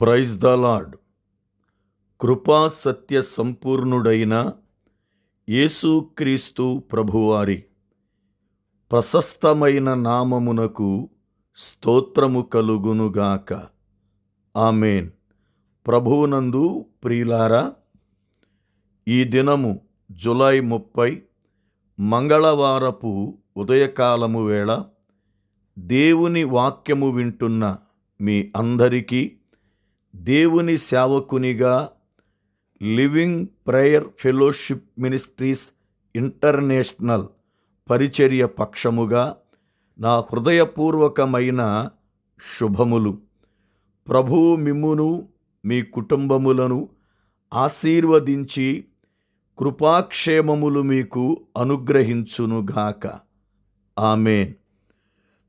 Praise the lord. కృపా సత్య సంపూర్ణుడైన యేసుక్రీస్తు ప్రభువారి ప్రశస్తమైన నామమునకు స్తోత్రము కలుగునుగాక ఆమెన్. ప్రభువునందు ప్రియులారా ఈ దినము జులై ముప్పై మంగళవారపు ఉదయకాలము వేళ దేవుని వాక్యము వింటున్న మీ అందరికీ దేవుని సేవకునిగా living prayer fellowship ministries international పరిచర్య పక్షముగా నా హృదయపూర్వకమైన శుభములు. ప్రభువు మిమ్మును మీ కుటుంబములను ఆశీర్వదించి కృపాక్షేమములు మీకు అనుగ్రహించునుగాక. ఆమె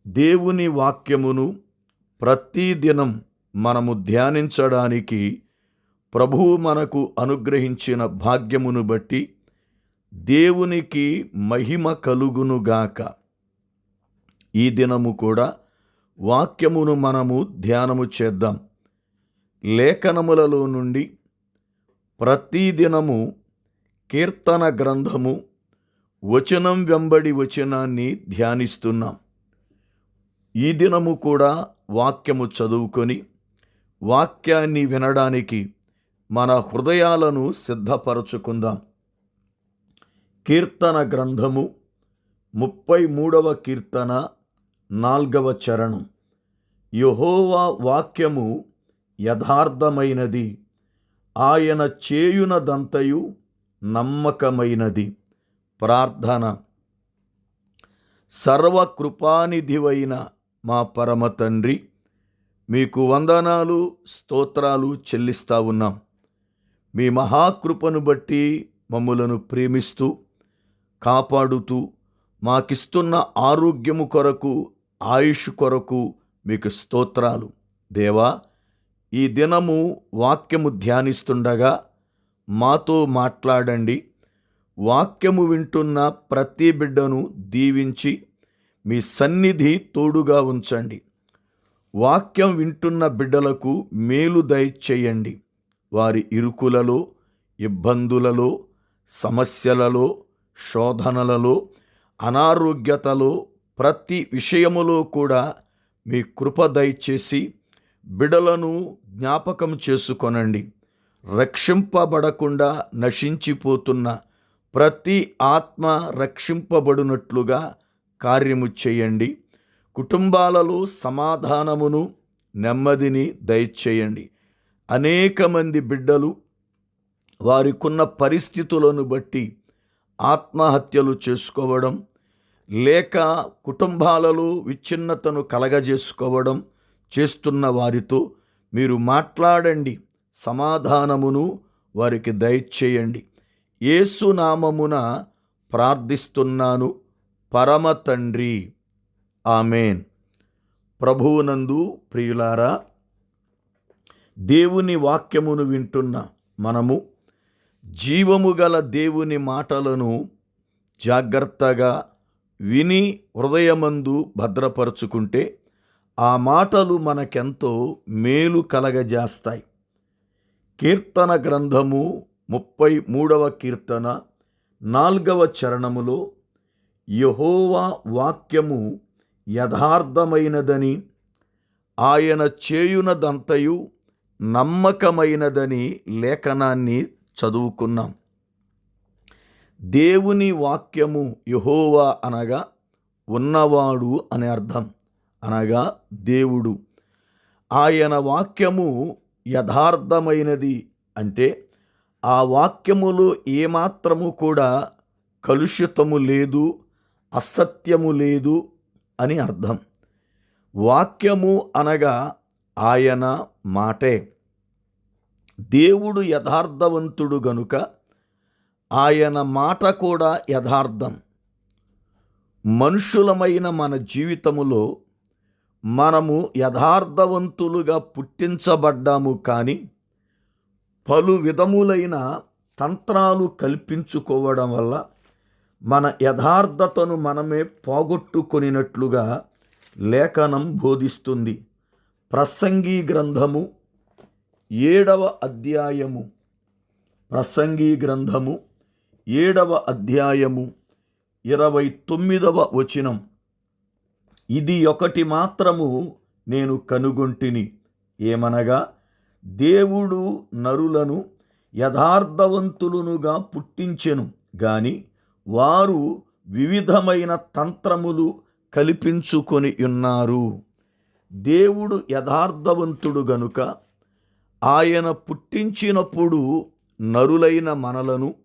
దేవుని వాక్యమును ప్రతిదినం మనము ధ్యానించడానికి ప్రభువు మనకు అనుగ్రహించిన భాగ్యమును బట్టి దేవునికి మహిమ కలుగునుగాక ఈ దినము కూడా వాక్యమును మనము ధ్యానము చేద్దాం. లేఖనములలో నుండి ప్రతిదినము కీర్తన గ్రంథము వచనం వెంబడి వచనాన్ని ధ్యానిస్తున్నాం. ఈ దినము కూడా వాక్యము చదువుకొని వాక్యాన్ని వినడానికి మన హృదయాలను సిద్ధపరచుకుందాం. కీర్తన గ్రంథము ముప్పై మూడవ కీర్తన నాల్గవ చరణం. యహోవా వాక్యము యథార్థమైనది. ఆయన చేయునదంతయు నమ్మకమైనది. ప్రార్థన. సర్వకృపానిధివైన మా పరమ తండ్రి మీకు వందనాలు స్తోత్రాలు చెల్లిస్తా ఉన్నాం. మీ మహాకృపను బట్టి మమ్ములను ప్రేమిస్తూ కాపాడుతూ మాకిస్తున్న ఆరోగ్యము కొరకు ఆయుష్ కొరకు మీకు స్తోత్రాలు. దేవా ఈ దినము వాక్యము ధ్యానిస్తుండగా మాతో మాట్లాడండి. వాక్యము వింటున్న ప్రతి బిడ్డను దీవించి మీ సన్నిధి తోడుగా ఉంచండి. వాక్యం వింటున్న బిడ్డలకు మేలు దయచేయండి. వారి ఇరుకులలో ఇబ్బందులలో సమస్యలలో శోధనలలో అనారోగ్యతలో ప్రతి విషయములో కూడా మీ కృప దయచేసి బిడలను జ్ఞాపకం చేసుకొనండి. రక్షింపబడకుండా నశించిపోతున్న ప్రతి ఆత్మ రక్షింపబడినట్లుగా కార్యము చేయండి. కుటుంబాలలో సమాధానమును నెమ్మదిని దయచేయండి. అనేక మంది బిడ్డలు వారికున్న పరిస్థితులను బట్టి ఆత్మహత్యలు చేసుకోవడం లేక కుటుంబాలలో విచ్ఛిన్నతను కలగజేసుకోవడం చేస్తున్న వారితో మీరు మాట్లాడండి. సమాధానమును వారికి దయచేయండి. ఏసునామమున ప్రార్థిస్తున్నాను. పరమ తండ్రి. ఆమెన్. ప్రభువునందు ప్రియులారా దేవుని వాక్యమును వింటున్న మనము జీవము గల దేవుని మాటలను జాగ్రత్తగా విని హృదయమందు భద్రపరుచుకుంటే ఆ మాటలు మనకెంతో మేలు కలగజేస్తాయి. కీర్తన గ్రంథము ముప్పై మూడవ కీర్తన నాల్గవ చరణములో యహోవా వాక్యము యథార్థమైనదని ఆయన చేయునదంతయు నమ్మకమైనదని లేఖనాన్ని చదువుకున్నాం. దేవుని వాక్యము యహోవా అనగా ఉన్నవాడు అనే అర్థం. అనగా దేవుడు. ఆయన వాక్యము యథార్థమైనది అంటే ఆ వాక్యములో ఏమాత్రము కూడా కలుషితము లేదు అసత్యము లేదు అని అర్థం. వాక్యము అనగా ఆయన మాటే. దేవుడు యథార్థవంతుడు గనుక ఆయన మాట కూడా యథార్థం. మనుషులమైన మన జీవితములో మనము యథార్థవంతులుగా పుట్టించబడ్డాము కానీ పలు విధములైన తంత్రాలు కల్పించుకోవడం వల్ల మన యథార్థతను మనమే పోగొట్టుకొనినట్లుగా లేఖనం బోధిస్తుంది. ప్రసంగి గ్రంథము ఏడవ అధ్యాయము. ప్రసంగి గ్రంథము ఏడవ అధ్యాయము ఇరవై తొమ్మిదవ వచనం. ఇది ఒకటి మాత్రము నేను కనుగొంటిని. ఏమనగా దేవుడు నరులను యథార్థవంతులునుగా పుట్టించెను. గాని వారు వివిధమైన తంత్రములు కల్పించుకొని ఉన్నారు. దేవుడు యథార్థవంతుడు గనుక ఆయన పుట్టించినప్పుడు నరులైన మనలను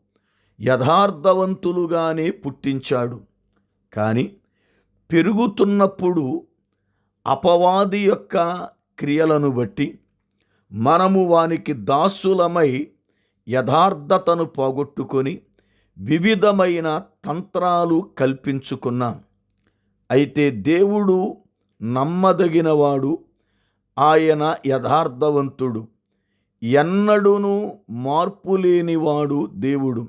యథార్థవంతులుగానే పుట్టించాడు. కానీ పెరుగుతున్నప్పుడు అపవాది యొక్క క్రియలను బట్టి మనము వానికి దాసులమై యథార్థతను పోగొట్టుకొని వివిధమైన తంత్రాలు కల్పించుకున్నాం. అయితే దేవుడు నమ్మదగినవాడు ఆయన యథార్థవంతుడు ఎన్నడూను మార్పు లేనివాడు దేవుడు.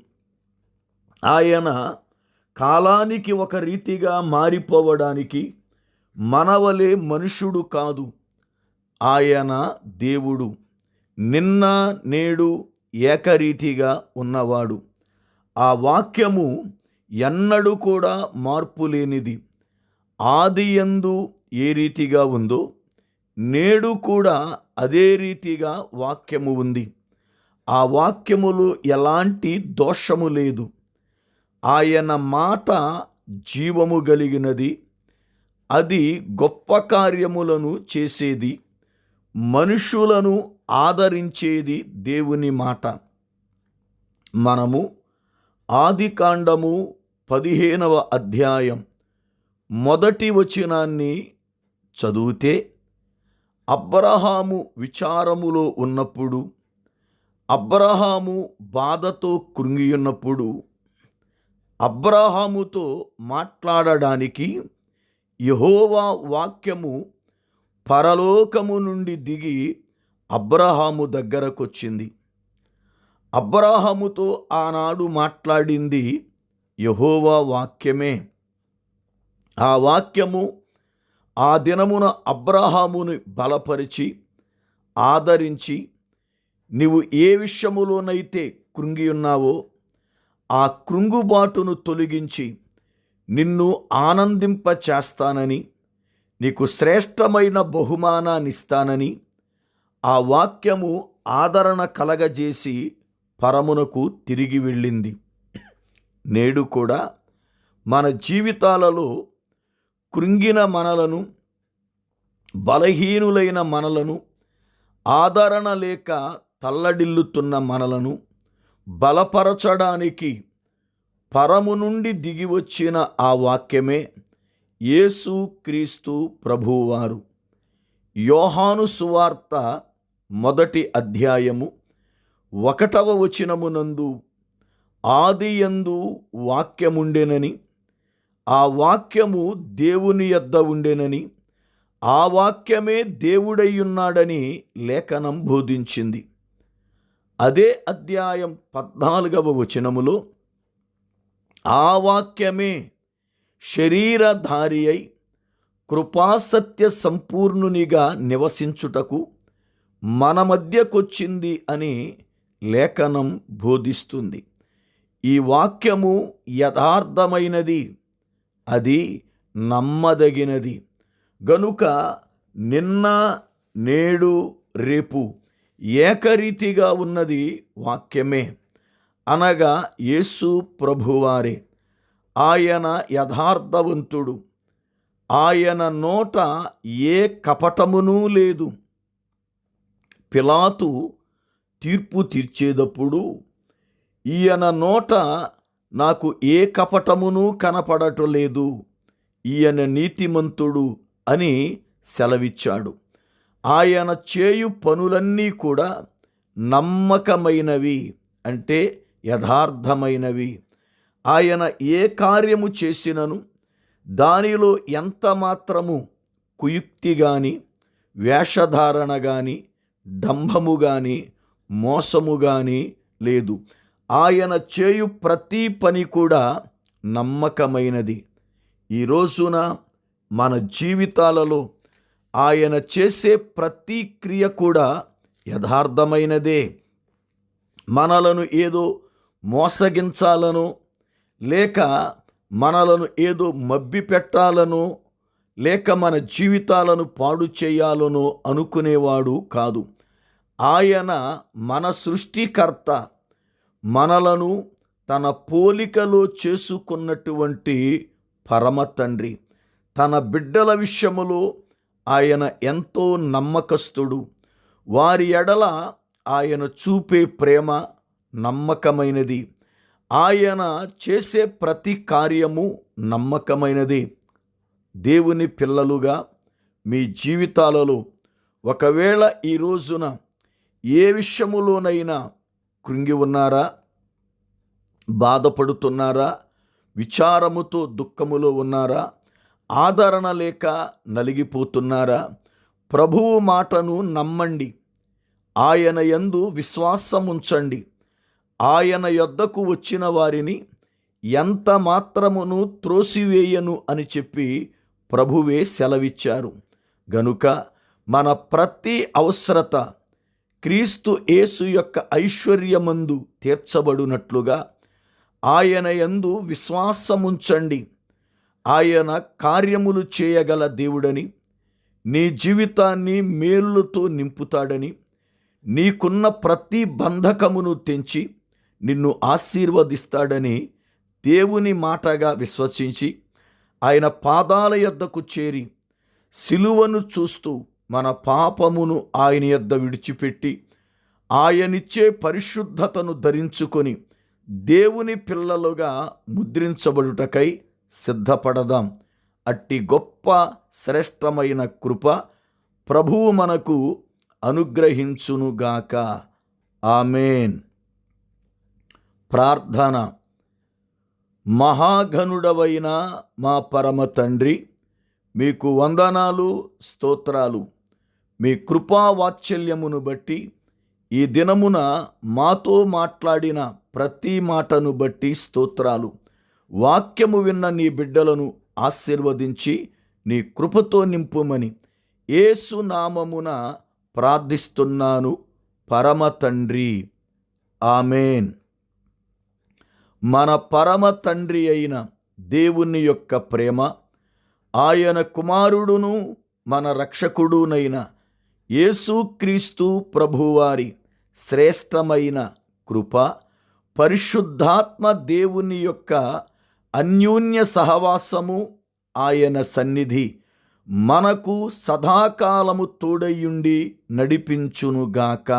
ఆయన కాలానికి ఒక రీతిగా మారిపోవడానికి మనవలే మనుషుడు కాదు ఆయన దేవుడు. నిన్న నేడు ఏకరీతిగా ఉన్నవాడు. ఆ వాక్యము ఎన్నడూ కూడా మార్పు లేనిది. ఆది ఎందు ఏ రీతిగా ఉందో నేడు కూడా అదే రీతిగా వాక్యము ఉంది. ఆ వాక్యములు ఎలాంటి దోషము లేదు. ఆయన మాట జీవము కలిగినది అది గొప్ప కార్యములను చేసేది. మనుషులను ఆదరించేది దేవుని మాట. మనము ఆది కాండము పదిహేనవ అధ్యాయం. మొదటి వచనాన్ని చదివితే అబ్రహాము విచారములో ఉన్నప్పుడు అబ్రహాము బాధతో కృంగియున్నప్పుడు అబ్రహాముతో మాట్లాడడానికి యహోవా వాక్యము పరలోకము నుండి దిగి అబ్రహాము దగ్గరకొచ్చింది. అబ్రాహముతో ఆనాడు మాట్లాడింది యహోవా వాక్యమే. ఆ వాక్యము ఆ దినమున అబ్రహామును బలపరిచి ఆదరించి నీవు ఏ విషయములోనైతే కృంగి ఉన్నావో ఆ కృంగుబాటును తొలగించి నిన్ను ఆనందింప చేస్తానని నీకు శ్రేష్టమైన బహుమానాన్నిస్తానని ఆ వాక్యము ఆదరణ కలగజేసి పరమునకు తిరిగి వెళ్ళింది. నేడు కూడా మన జీవితాలలో కృంగిన మనలను బలహీనులైన మనలను ఆదరణ లేక తల్లడిల్లుతున్న మనలను బలపరచడానికి పరము నుండి దిగి వచ్చిన ఆ వాక్యమే యేసు క్రీస్తు ప్రభువారు. యోహాను సువార్త మొదటి అధ్యాయము ఒకటవ వచనమునందు ఆదియందు వాక్యముండెనని ఆ వాక్యము దేవుని యొద్ద ఉండెనని ఆ వాక్యమే దేవుడయ్యున్నాడని లేఖనం బోధించింది. అదే అధ్యాయం పద్నాలుగవ వచనములో ఆ వాక్యమే శరీరధారి అయి కృపాసత్య సంపూర్ణునిగా నివసించుటకు మన మధ్యకొచ్చింది అని లేఖనం బోధిస్తుంది. ఈ వాక్యము యథార్థమైనది. అది నమ్మదగినది. గనుక నిన్న నేడు రేపు ఏకరీతిగా ఉన్నది వాక్యమే. అనగా యేసు ప్రభువారే. ఆయన యథార్థవంతుడు. ఆయన నోట ఏ కపటమునూ లేదు. పిలాతు తీర్పు తీర్చేటప్పుడు ఈయన నోట నాకు ఏ కపటమును కనపడటలేదు. ఈయన నీతిమంతుడు అని సెలవిచ్చాడు. ఆయన చేయు పనులన్నీ కూడా నమ్మకమైనవి అంటే యథార్థమైనవి. ఆయన ఏ కార్యము చేసినను దానిలో ఎంత మాత్రము కుయుక్తి కానీ వేషధారణ కానీ డంభము కానీ మోసము కానీ లేదు. ఆయన చేయు ప్రతి పని కూడా నమ్మకమైనది. ఈ రోజున మన జీవితాలలో ఆయన చేసే ప్రతి క్రియ కూడా యథార్థమైనదే. మనలను ఏదో మోసగించాలనో లేక మనలను ఏదో మబ్బి పెట్టాలనో లేక మన జీవితాలను పాడు చేయాలనో అనుకునేవాడు కాదు. ఆయన మన సృష్టికర్త మనలను తన పోలికలో చేసుకున్నటువంటి పరమ తండ్రి. తన బిడ్డల విషయములో ఆయన ఎంతో నమ్మకస్తుడు. వారి ఎడల ఆయన చూపే ప్రేమ నమ్మకమైనది. ఆయన చేసే ప్రతి కార్యము నమ్మకమైనది. దేవుని పిల్లలుగా మీ జీవితాలలో ఒకవేళ ఈ రోజున ఏ విషయములోనైనా కృంగి ఉన్నారా? బాధపడుతున్నారా? విచారముతో దుఃఖములో ఉన్నారా? ఆదరణ లేక నలిగిపోతున్నారా? ప్రభువు మాటను నమ్మండి. ఆయన యందు విశ్వాసం ఉంచండి ఆయన యొద్దకు వచ్చిన వారిని ఎంత మాత్రమును త్రోసివేయను అని చెప్పి ప్రభువే సెలవిచ్చారు. గనుక మన ప్రతి అవసరత క్రీస్తు యేసు యొక్క ఐశ్వర్యమందు తీర్చబడునట్లుగా ఆయన యందు విశ్వాసముంచండి. ఆయన కార్యములు చేయగల దేవుడని నీ జీవితాన్ని మేలులతో నింపుతాడని నీకున్న ప్రతి బంధకమును తెంచి నిన్ను ఆశీర్వదిస్తాడని దేవుని మాటగా విశ్వసించి ఆయన పాదాల యొద్దకు చేరి సిలువను చూస్తూ మన పాపమును ఆయన యొద్ద విడిచిపెట్టి ఆయనిచ్చే పరిశుద్ధతను ధరించుకొని దేవుని పిల్లలుగా ముద్రించబడుటకై సిద్ధపడదాం. అట్టి గొప్ప శ్రేష్టమైన కృప ప్రభువు మనకు అనుగ్రహించునుగాక ఆమెన్. ప్రార్థన. మహాఘనుడవైన మా పరమ తండ్రి మీకు వందనాలు స్తోత్రాలు. మీ కృపావాత్సల్యమును బట్టి ఈ దినమున మాతో మాట్లాడిన ప్రతి మాటను బట్టి స్తోత్రాలు. వాక్యము విన్న నీ బిడ్డలను ఆశీర్వదించి నీ కృపతో నింపుమని ఏసునామమున ప్రార్థిస్తున్నాను. పరమ తండ్రి. ఆమెన్. మన పరమ తండ్రి అయిన దేవుని యొక్క ప్రేమ ఆయన కుమారుడును మన రక్షకుడునైన యేసుక్రీస్తు ప్రభువారి శ్రేష్టమైన కృప పరిశుద్ధాత్మ దేవుని యొక్క అన్యోన్య సహవాసము ఆయన సన్నిధి మనకు సదాకాలము తోడయుండి నడిపించునుగాక.